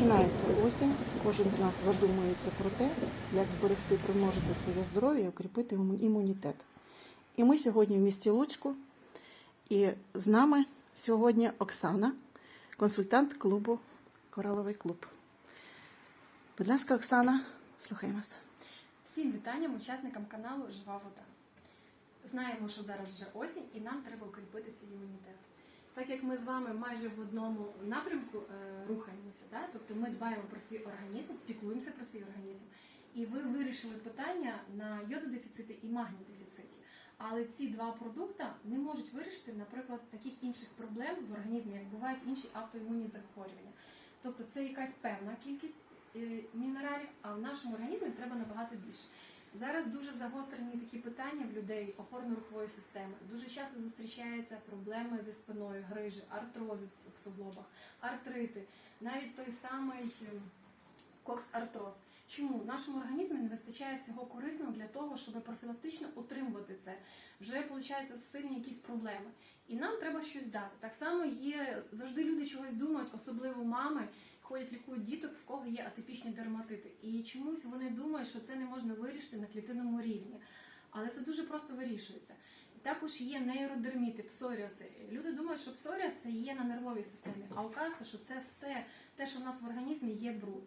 Починається осінь. Кожен з нас задумується про те, як зберегти, примножити своє здоров'я і укріпити імунітет. І ми сьогодні в місті Луцьку. І з нами сьогодні Оксана, консультант клубу Кораловий клуб. Будь ласка, Оксана, слухаємо вас. Всім вітанням учасникам каналу Жива вода. Знаємо, що зараз вже осінь і нам треба укріпити свій імунітет. Так як ми з вами майже в одному напрямку е, рухаємося, да? тобто ми дбаємо про свій організм, піклуємося про свій організм, і ви вирішили питання на йододефіцити і магнідефіциті. Але ці два продукти не можуть вирішити, наприклад, таких інших проблем в організмі, як бувають інші автоімунні захворювання. Тобто це якась певна кількість е, мінералів, а в нашому організмі треба набагато більше. Зараз дуже загострені такі питання в людей опорно-рухової системи. Дуже часто зустрічаються проблеми зі спиною, грижі, артрози в суглобах, артрити, навіть той самий ем, кокс-артроз. Чому в нашому організмі не вистачає всього корисного для того, щоб профілактично утримувати це? Вже виходить сильні якісь проблеми. І нам треба щось дати. Так само є завжди люди чогось думають, особливо мами, ходять лікують діток, в кого є атипічні дерматити. І чомусь вони думають, що це не можна вирішити на клітинному рівні. Але це дуже просто вирішується. Також є нейродерміти, псоріаси. Люди думають, що псоріаз це є на нервовій системі, а оказується, що це все те, що в нас в організмі є бруд.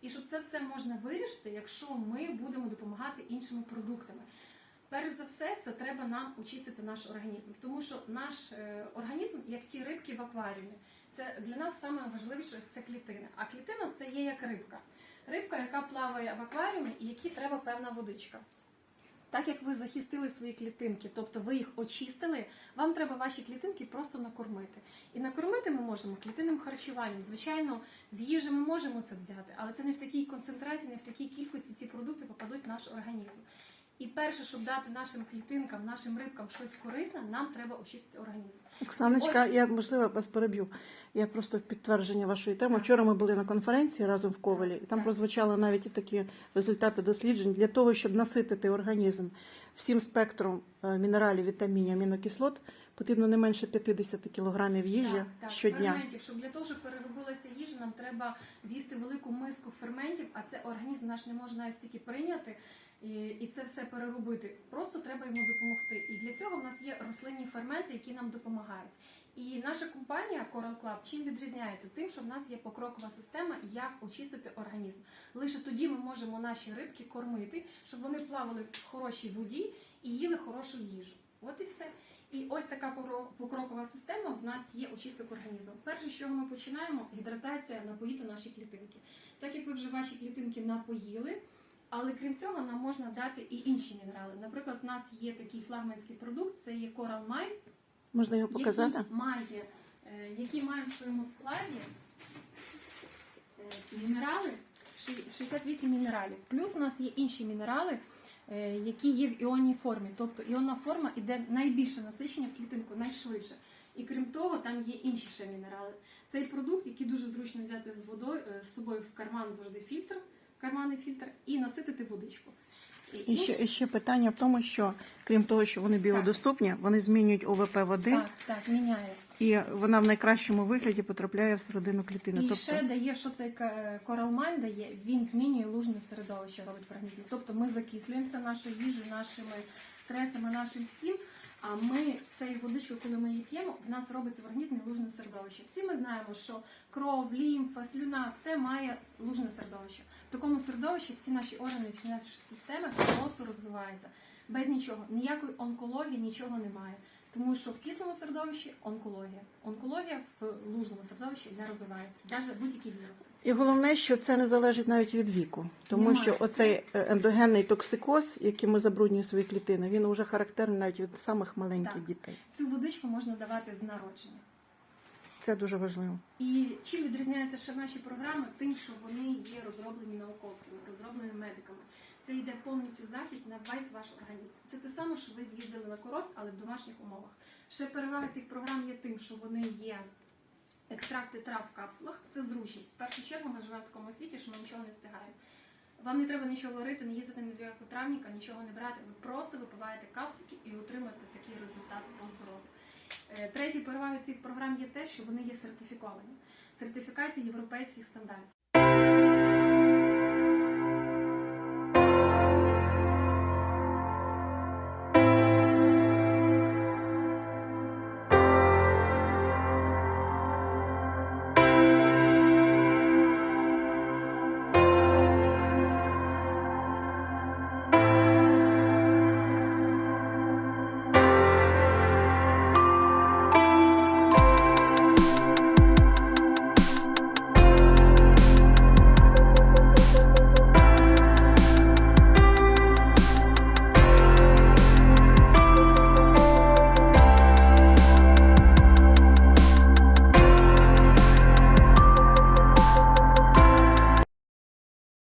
І що це все можна вирішити, якщо ми будемо допомагати іншими продуктами. Перш за все, це треба нам очистити наш організм, тому що наш е, організм, як ті рибки в акваріумі, це для нас саме важливіше це клітина. А клітина це є як рибка. Рибка, яка плаває в акваріумі і якій треба певна водичка. Так як ви захистили свої клітинки, тобто ви їх очистили, вам треба ваші клітинки просто накормити. І накормити ми можемо клітинним харчуванням. Звичайно, з їжі ми можемо це взяти, але це не в такій концентрації, не в такій кількості ці продукти попадуть в наш організм. І перше, щоб дати нашим клітинкам, нашим рибкам щось корисне, нам треба очистити організм. Оксаночка, Ось. я можливо вас переб'ю. Я просто в підтвердження вашої теми. Вчора ми були на конференції разом в Ковалі, і там Так. прозвучали навіть і такі результати досліджень для того, щоб наситити організм всім спектром е, мінералів, вітамінів, амінокислот, потрібно не менше 50 кілограмів їжі Так, так, щодня. Ферментів, щоб для того, щоб переробилася їжа, нам треба з'їсти велику миску ферментів, а це організм наш не може навіть стільки прийняти і, і це все переробити. Просто треба йому допомогти. І для цього в нас є рослинні ферменти, які нам допомагають. І наша компанія Coral Club чим відрізняється? Тим, що в нас є покрокова система, як очистити організм. Лише тоді ми можемо наші рибки кормити, щоб вони плавали в хорошій воді і їли хорошу їжу. От і все. І ось така покрокова система в нас є очисток організму. Перше, чого ми починаємо, гідратація напоїти наші клітинки. Так як ви вже ваші клітинки напоїли, але крім цього, нам можна дати і інші мінерали. Наприклад, у нас є такий флагманський продукт, це є Coral Mine, Можна його показати? який має, е, який має в своєму складі е, мінерали, ши- 68 мінералів. Плюс у нас є інші мінерали, е, які є в іонній формі. Тобто іонна форма йде найбільше насичення в клітинку, найшвидше. І крім того, там є інші ще мінерали. Цей продукт, який дуже зручно взяти з водою е, з собою в карман завжди фільтр, карманний фільтр, і наситити водичку. І ще, і ще питання в тому, що крім того, що вони біодоступні, вони змінюють ОВП води, так, так, міняє. і вона в найкращому вигляді потрапляє всередину клітини. І тобто ще дає, що цей коралмайн дає, він змінює лужне середовище робить в організмі. Тобто ми закислюємося нашою їжею, нашими стресами, нашим всім. А ми цією водичкою, коли ми її п'ємо, в нас робиться в організмі лужне середовище. Всі ми знаємо, що кров, лімфа, слюна, все має лужне середовище. Такому середовищі всі наші органи, всі наші системи просто розвиваються. Без нічого, ніякої онкології, нічого немає. Тому що в кислому середовищі онкологія. Онкологія в лужному середовищі не розвивається, навіть будь-які віруси. І головне, що це не залежить навіть від віку, тому Немає. що оцей е, ендогенний токсикоз, яким ми забруднюємо свої клітини, він вже характерний навіть від самих маленьких Так. дітей. Цю водичку можна давати з народження. Це дуже важливо. І чим відрізняються ще наші програми? Тим, що вони є розроблені науковцями, розроблені медиками. Це йде повністю захист на весь ваш організм. Це те саме, що ви з'їздили на курорт, але в домашніх умовах. Ще перевага цих програм є тим, що вони є екстракти трав в капсулах. Це зручність. В першу чергу ми живемо в такому світі, що ми нічого не встигаємо. Вам не треба нічого варити, не їздити ні до якого травника, нічого не брати. Ви просто випиваєте капсулки і отримаєте такий результат по здоров'ю. Е, Третьою перевагою цих програм є те, що вони є сертифіковані. Сертифікація європейських стандартів.